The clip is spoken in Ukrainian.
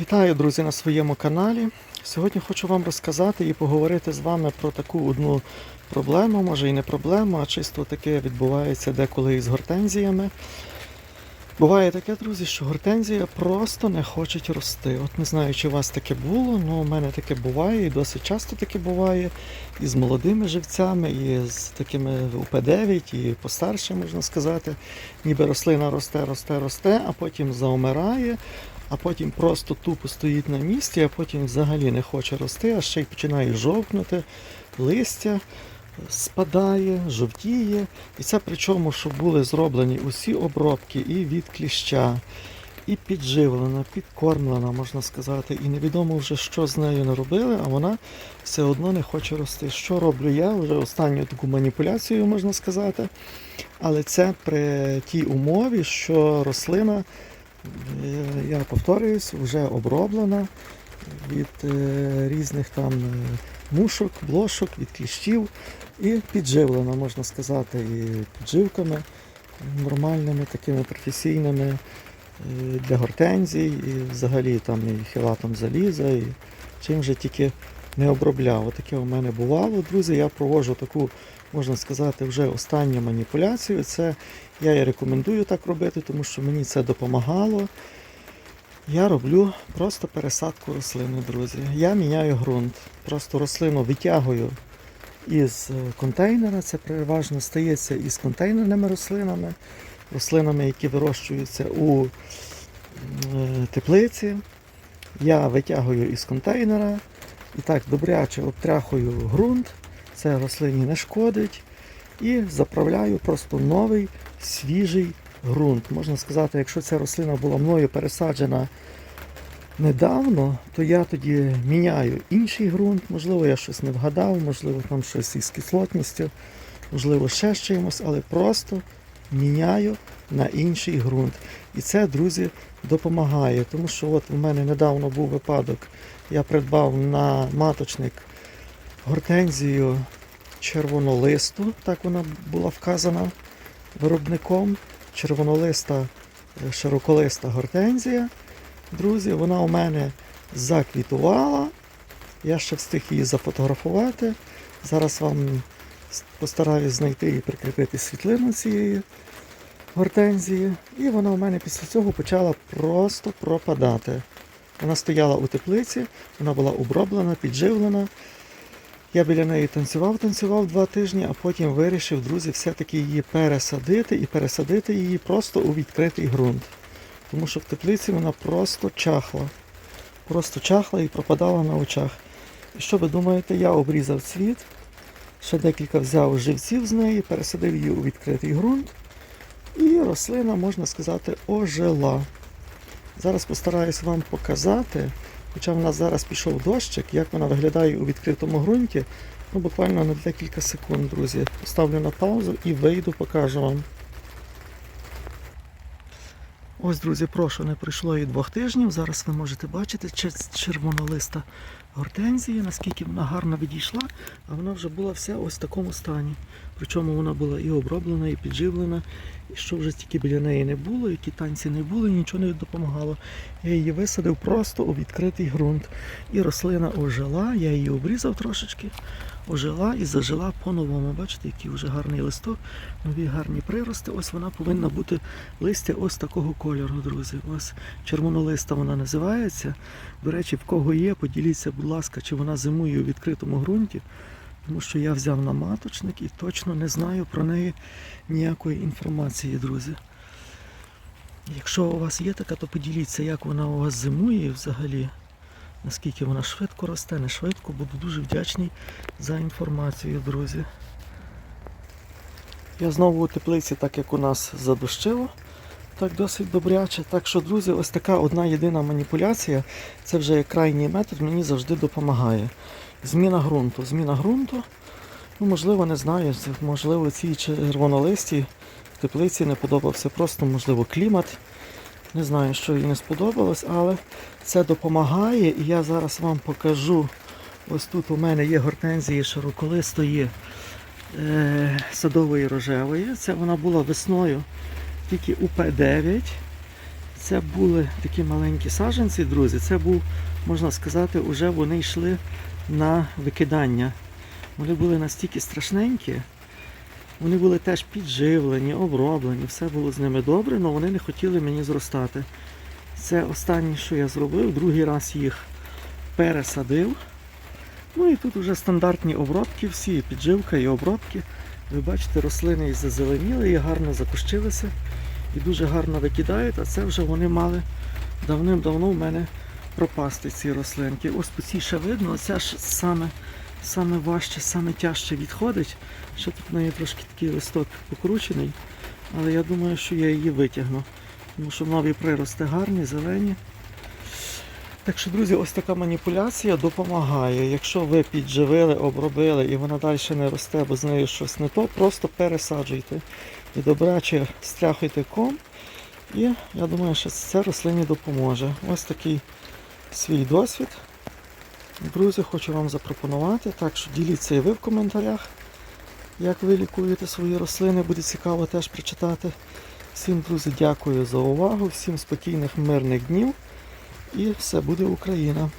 Вітаю, друзі, на своєму каналі. Сьогодні хочу вам розказати і поговорити з вами про таку одну проблему, може і не проблему, а чисто таке відбувається деколи із гортензіями. Буває таке, друзі, що гортензія просто не хоче рости. От не знаю, чи у вас таке було, але у мене таке буває і досить часто таке буває. І з молодими живцями, і з такими УП9, і постарше, можна сказати. Ніби рослина росте, росте, росте, а потім заумирає, а потім просто тупо стоїть на місці, а потім взагалі не хоче рости, а ще й починає жовкнути, листя спадає, жовтіє. І це причому, що були зроблені усі обробки і від кліща, і підживлена, підкормлена, можна сказати. І невідомо вже, що з нею не робили, а вона все одно не хоче рости. Що роблю я? Вже останню таку маніпуляцію, можна сказати. Але це при тій умові, що рослина, я повторююсь, вже оброблена від е, різних там е, мушок, блошок, від кліщів і підживлена, можна сказати, і підживками нормальними, такими професійними е, для гортензій, і взагалі там і хілатом заліза, і чим же тільки не обробляв. Таке у мене бувало, друзі. Я проводжу таку, можна сказати, вже останню маніпуляцію. Це я і рекомендую так робити, тому що мені це допомагало. Я роблю просто пересадку рослини, друзі. Я міняю ґрунт. Просто рослину витягую із е, контейнера. Це переважно стається із контейнерними рослинами, рослинами, які вирощуються у е, теплиці. Я витягую із контейнера і так добряче обтряхую ґрунт. Це рослині не шкодить. І заправляю просто новий свіжий ґрунт. Можна сказати, якщо ця рослина була мною пересаджена недавно, то я тоді міняю інший ґрунт. Можливо, я щось не вгадав, можливо, там щось із кислотністю, можливо, ще з чимось, але просто міняю на інший ґрунт. І це, друзі, допомагає. Тому що от у мене недавно був випадок, я придбав на маточник гортензію червонолисту, так вона була вказана виробником. Червонолиста, е, широколиста гортензія. Друзі, вона у мене заквітувала. Я ще встиг її зафотографувати. Зараз вам постараюсь знайти і прикріпити світлину цієї гортензії. І вона у мене після цього почала просто пропадати. Вона стояла у теплиці, вона була оброблена, підживлена. Я біля неї танцював, танцював два тижні, а потім вирішив, друзі, все-таки її пересадити і пересадити її просто у відкритий ґрунт. Тому що в теплиці вона просто чахла. Просто чахла і пропадала на очах. І що ви думаєте, я обрізав цвіт, ще декілька взяв живців з неї, пересадив її у відкритий ґрунт. І рослина, можна сказати, ожила. Зараз постараюсь вам показати, хоча в нас зараз пішов дощик, як вона виглядає у відкритому ґрунті. Ну, буквально на декілька секунд, друзі. Поставлю на паузу і вийду, покажу вам. Ось, друзі, прошу, не пройшло і двох тижнів. Зараз ви можете бачити червонолиста гортензія, наскільки вона гарно відійшла, а вона вже була вся ось в такому стані. Причому вона була і оброблена, і підживлена, і що вже тільки біля неї не було, які танці не було, нічого не допомагало. Я її висадив просто у відкритий ґрунт. І рослина ожила, я її обрізав трошечки, ожила і зажила по-новому. Бачите, який вже гарний листок, нові гарні прирости. Ось вона повинна бути листя ось такого кольору, друзі. Ось червонолиста вона називається. До речі, в кого є, поділіться, будь ласка, чи вона зимує у відкритому ґрунті. Тому що я взяв на маточник і точно не знаю про неї ніякої інформації, друзі. Якщо у вас є така, то поділіться, як вона у вас зимує взагалі. Наскільки вона швидко росте, не швидко, буду дуже вдячний за інформацію, друзі. Я знову у теплиці, так як у нас задощило, так досить добряче. Так що, друзі, ось така одна єдина маніпуляція, це вже як крайній метод, мені завжди допомагає. Зміна ґрунту. Зміна ґрунту, ну можливо, не знаю, можливо, цій червонолистій в теплиці не подобався просто, можливо, клімат. Не знаю, що їй не сподобалось, але це допомагає. І я зараз вам покажу. Ось тут у мене є гортензії широколистої е, садової рожевої. Це вона була весною тільки у П9. Це були такі маленькі саджанці, друзі. Це був, можна сказати, вже вони йшли на викидання. Вони були настільки страшненькі. Вони були теж підживлені, оброблені, все було з ними добре, але вони не хотіли мені зростати. Це останнє, що я зробив, другий раз їх пересадив. Ну і тут вже стандартні обробки, всі підживка і обробки. Ви бачите, рослини і зазеленіли, і гарно закущилися, і дуже гарно викидають, а це вже вони мали давним-давно в мене пропасти ці рослинки. Ось по цій ще видно, оця ж саме, саме важче, саме тяжче відходить. Ще тут в неї трошки такий листок покручений, але я думаю, що я її витягну. Тому що нові прирости гарні, зелені. Так що, друзі, ось така маніпуляція допомагає. Якщо ви підживили, обробили і вона далі не росте, бо з нею щось не то, просто пересаджуйте. І добряче стряхуйте ком. І я думаю, що це рослині допоможе. Ось такий свій досвід. Друзі, хочу вам запропонувати. Так що діліться і ви в коментарях, як ви лікуєте свої рослини. Буде цікаво теж прочитати. Всім, друзі, дякую за увагу, всім спокійних, мирних днів. І все буде Україна.